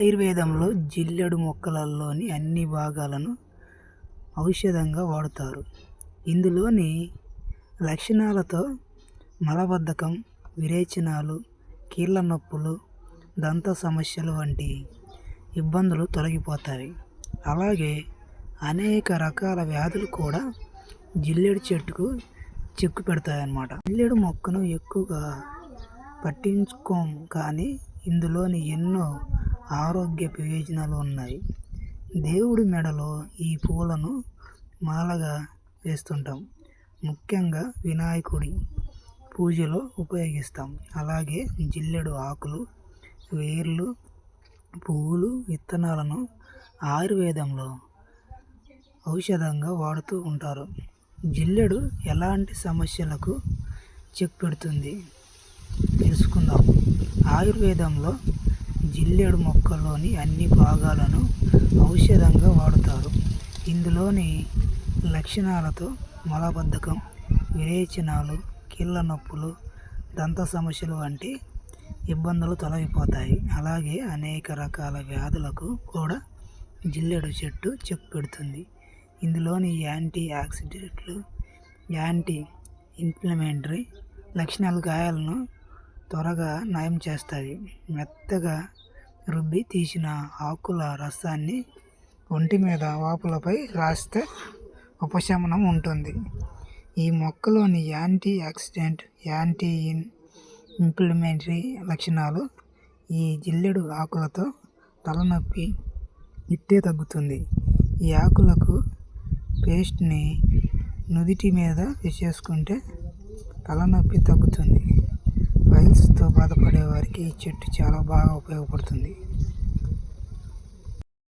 ఆయుర్వేదంలో జిల్లెడు మొక్కలలోని అన్ని భాగాలను ఔషధంగా వాడుతారు. ఇందులోని లక్షణాలతో మలబద్ధకం విరేచనాలు కీళ్ళ నొప్పులు దంత సమస్యలు వంటి ఇబ్బందులు తొలగిపోతాయి. అలాగే అనేక రకాల వ్యాధులు కూడా జిల్లేడు చెట్టుకు చిక్కు పెడతాయన్నమాట. జిల్లెడు జిల్లేడు మొక్కను ఎక్కువగా పట్టించుకోము కానీ ఇందులోని ఎన్నో ఆరోగ్య ప్రయోజనాలు ఉన్నాయి. దేవుడి మెడలో ఈ పూలను మాలగా వేస్తుంటాం. ముఖ్యంగా వినాయకుడి పూజలో ఉపయోగిస్తాం. అలాగే జిల్లెడు ఆకులు వేర్లు పువ్వులు విత్తనాలను ఆయుర్వేదంలో ఔషధంగా వాడుతూ ఉంటారు. జిల్లెడు ఎలాంటి సమస్యలకు చెక్ పెడుతుంది తెలుసుకుందాం. ఆయుర్వేదంలో జిల్లెడు మొక్కలోని అన్ని భాగాలను ఔషధంగా వాడుతారు. ఇందులోని లక్షణాలతో మలబద్ధకం విరేచనాలు కీళ్ళ నొప్పులు దంత సమస్యలు వంటి ఇబ్బందులు తొలగిపోతాయి. అలాగే అనేక రకాల వ్యాధులకు కూడా జిల్లెడు చెట్టు చెక్ పెడుతుంది. ఇందులోని యాంటీ ఆక్సిడెంట్లు యాంటీ ఇన్ఫ్లమేటరీ లక్షణాలు గాయాలను త్వరగా నయం చేస్తాయి. మెత్తగా రుబ్బి తీసిన ఆకుల రసాన్ని ఒంటి మీద వాపులపై రాస్తే ఉపశమనం ఉంటుంది. ఈ మొక్కలోని anti oxidant anti inflammatory లక్షణాలు ఈ జిల్లెడు ఆకులతో తలనొప్పి ఇట్టే తగ్గుతుంది. ఈ ఆకులకు పేస్ట్ని నుదిటి మీద వేసేసుకుంటే తలనొప్పి తగ్గుతుంది. ఫైల్స్తో బాధపడే వారికి ఈ చెట్టు చాలా బాగా ఉపయోగపడుతుంది.